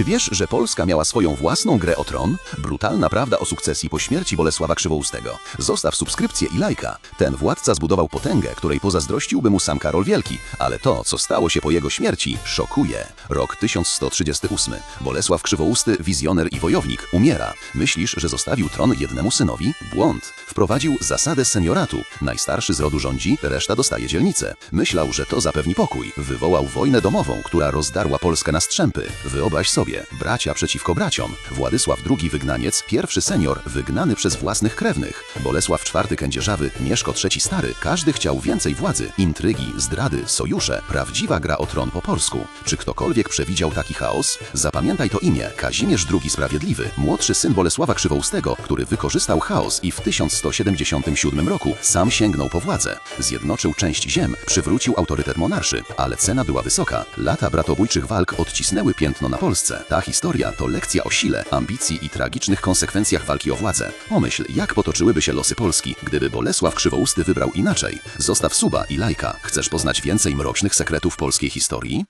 Czy wiesz, że Polska miała swoją własną grę o tron? Brutalna prawda o sukcesji po śmierci Bolesława Krzywoustego. Zostaw subskrypcję i lajka. Ten władca zbudował potęgę, której pozazdrościłby mu sam Karol Wielki, ale to, co stało się po jego śmierci, szokuje. Rok 1138. Bolesław Krzywousty, wizjoner i wojownik, umiera. Myślisz, że zostawił tron jednemu synowi? Błąd. Wprowadził zasadę senioratu. Najstarszy z rodu rządzi, reszta dostaje dzielnicę. Myślał, że to zapewni pokój. Wywołał wojnę domową, która rozdarła Polskę na strzępy. Wyobraź sobie, bracia przeciwko braciom. Władysław II wygnaniec, pierwszy senior, wygnany przez własnych krewnych. Bolesław IV kędzierzawy, Mieszko III stary. Każdy chciał więcej władzy. Intrygi, zdrady, sojusze. Prawdziwa gra o tron po polsku. Czy ktokolwiek przewidział taki chaos? Zapamiętaj to imię. Kazimierz II Sprawiedliwy, młodszy syn Bolesława Krzywoustego, który wykorzystał chaos i w 1177 roku sam sięgnął po władzę. Zjednoczył część ziem, przywrócił autorytet monarszy, ale cena była wysoka. Lata bratobójczych walk odcisnęły piętno na Polsce. Ta historia to lekcja o sile, ambicji i tragicznych konsekwencjach walki o władzę. Pomyśl, jak potoczyłyby się losy Polski, gdyby Bolesław Krzywousty wybrał inaczej. Zostaw suba i lajka. Chcesz poznać więcej mrocznych sekretów polskiej historii?